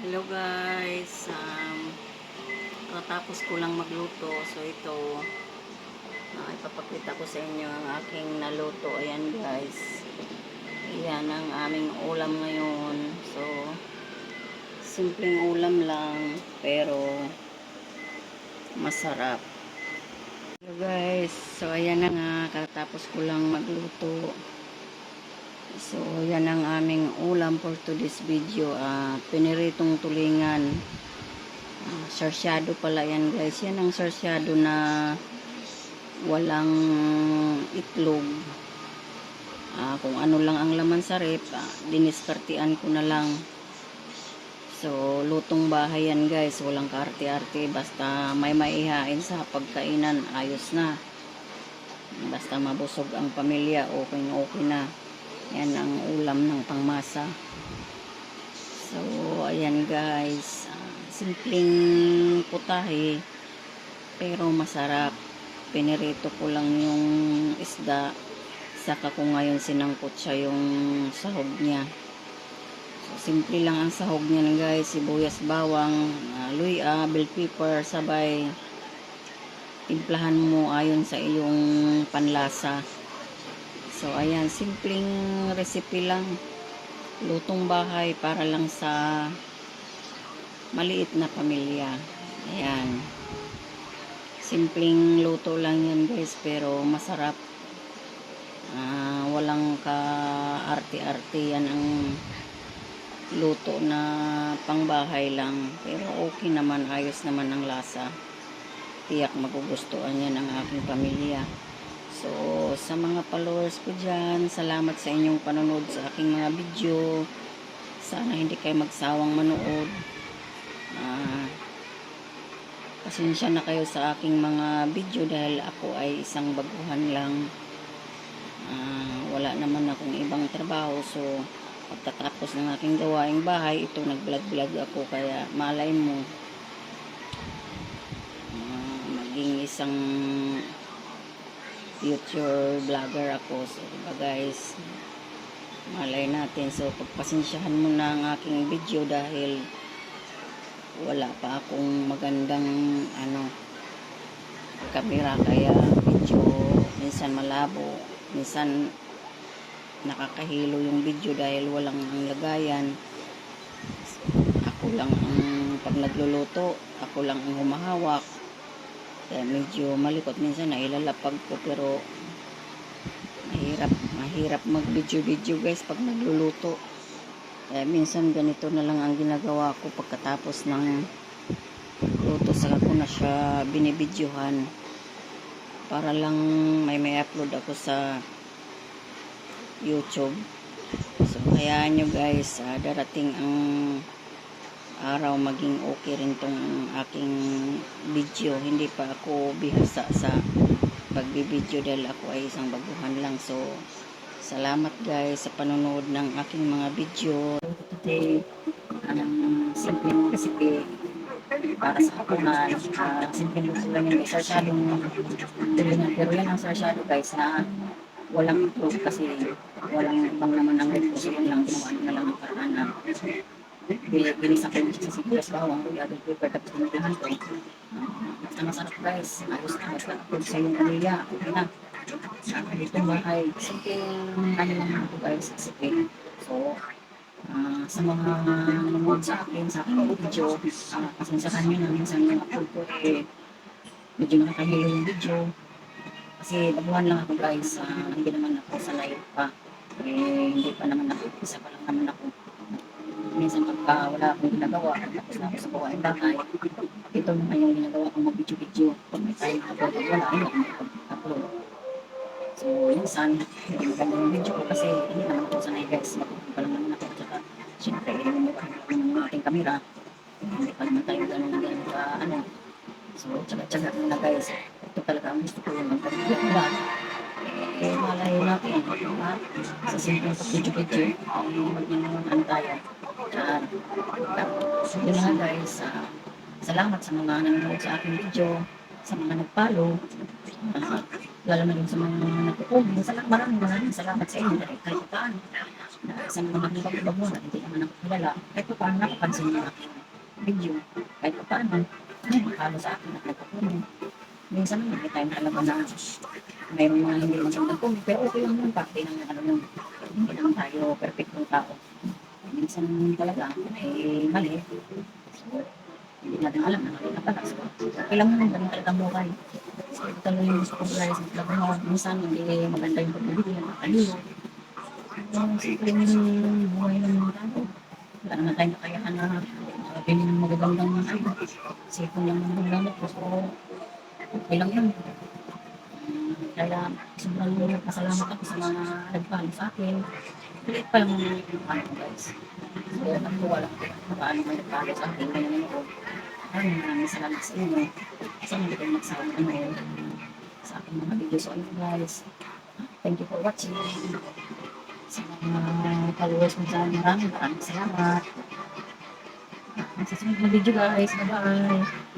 Hello guys, um, katapos ko lang magluto. So ito, uh, ipapakita ko sa inyo ang aking naluto. Ayan guys. Ayan ang aming ulam ngayon. So, simpleng ulam lang, pero masarap. Hello guys, so ayan na nga, katapos ko lang magluto. So, yan ang aming ulam for today's video. Ah, piniritong tulingan. Ah, sarsyado pala yan guys. Yan ang sarsyado na walang itlog. Ah, kung ano lang ang laman sa rep, ah, diniskartian ko na lang. So, lutong bahay yan guys. Walang kaarte-arte. Basta may maihain sa pagkainan, ayos na. Basta mabusog ang pamilya, okay na okay na. Yan ang ulam ng pangmasa. So, ayan guys. Ah, simpleng putahe. Pero masarap. Pinirito ko lang yung isda. Saka ko ngayon sinangkot siya yung sahog niya. So, simple lang ang sahog niya guys. Sibuyas, bawang, uh, luya, bell pepper, sabay. Timplahan mo ayon sa iyong panlasa. So, ayan, simpleng recipe lang. Lutong bahay para lang sa maliit na pamilya. Ayan. Simpleng luto lang yan guys, pero masarap. Ah, walang ka-arte-arte yan ang luto na pangbahay lang. Pero okay naman, ayos naman ang lasa. Tiyak magugustuhan yan ang aking pamilya. So, sa mga followers ko dyan, salamat sa inyong panonood sa aking mga video. Sana hindi kayo magsawang manood. Ah, pasensya na kayo sa aking mga video dahil ako ay isang baguhan lang. Ah, wala naman akong ibang trabaho. So, pagkatapos ng aking gawaing bahay, ito nag-vlog-vlog ako. Kaya malay mo, ah, maging isang future vlogger ako. So, diba guys, malay natin. So, pagpasensyahan mo na ang aking video dahil wala pa akong magandang ano kamera kaya video minsan malabo. Minsan nakakahilo yung video dahil walang ang lagayan. Ako lang ang pag nagluluto. Ako lang ang humahawak kaya medyo malikot. Minsan na ilalapag ko pero mahirap mahirap mag video video guys pag nagluluto. Kaya minsan ganito na lang ang ginagawa ko pagkatapos ng luto. Saka ko na siya binibidyohan para lang may may upload ako sa YouTube. So hayaan nyo guys ah, darating ang araw maging okay rin tong aking video. Hindi pa ako bihasa sa pagbibideo dahil ako ay isang baguhan lang. So salamat guys sa panonood ng aking mga video. Today ang simpleng recipe para sa hapunan uh, simpleng gusto lang yung sarsyadong tulingan pero yan ang sarsyado guys na walang itlog kasi walang ibang naman ang kasi yun lang ginawa na lang ang paraan na binisa ko yung sa sibuyas bawang kuya adult pepper tapos tinulahan ko uh, basta masarap guys ayos na basta kung sa iyong pamilya okay na uh, dito bahay simpleng ano lang ako guys recipe so uh, sa mga nanonood sa akin sa aking video uh, pasensyahan nyo na minsan yung upload ko eh medyo nakakahilo yung video kasi baguhan lang ako guys. Uh, hindi naman ako sa live pa. Eh hindi pa naman ako isa pa lang naman ako minsan pagka wala akong ginagawa tapos na ako sa gawain bahay ito naman yung ginagawa kong mag-video-video pag may time ako wala hindi ako. Mag-upload so minsan maganda yung video ko kasi hindi naman ako sanay guys. Matutunan pa lang naman ako tsaka syempre yung yung ating camera hindi pa naman tayo gano'n gano'n ka ano. So tsaga-tsaga na guys. Ito talaga ang gusto ko yung magpag-vlog eh, malayo natin, ha? Sa simpleng pag-video-video, huwag niyo naman antayan. Tapos, yun na guys, ah, salamat sa mga nanonood sa aking video, sa mga nag-follow, uh, lalo na yung sa mga nagpo-comment. Salamat, maraming maraming salamat sa inyo dahil kahit paano, na isang mga ibang mo na hindi naman ako kilala, kahit pa paano nakapansin yung aking video, kahit pa paano, may makalo sa akin at nagpapunin. Minsan naman, may time talaga na mayroong mga hindi magandang comment, pero okay lang yun, parte ng ano yun, hindi naman tayo perfectong tao. Minsan talaga, may mali. So, hindi natin alam na mali na pala. So, lang yun, ganun talaga buhay. So, ito talaga yung gusto ko guys, ang trabaho. Minsan, hindi maganda yung pagbibigay ng kalilo. Yung simpleng buhay ng mga tao. Wala naman tayong kakayahan na pili ng magagandang ano. Sipon lang ng ko. So, okay lang yun. Kaya sobrang pasalamat ako sa mga nagpalo sa akin. Pilit pa yung ko guys. So, natuwa lang ako kung paano may nagpalo sa akin. Kaya naman ako, maraming salamat sa inyo. Sa mga kayo nagsawa ano, sa aking mga videos on guys. Thank you for watching. Sa mga followers mo dyan, maraming maraming salamat. Sa susunod na video guys. Bye-bye.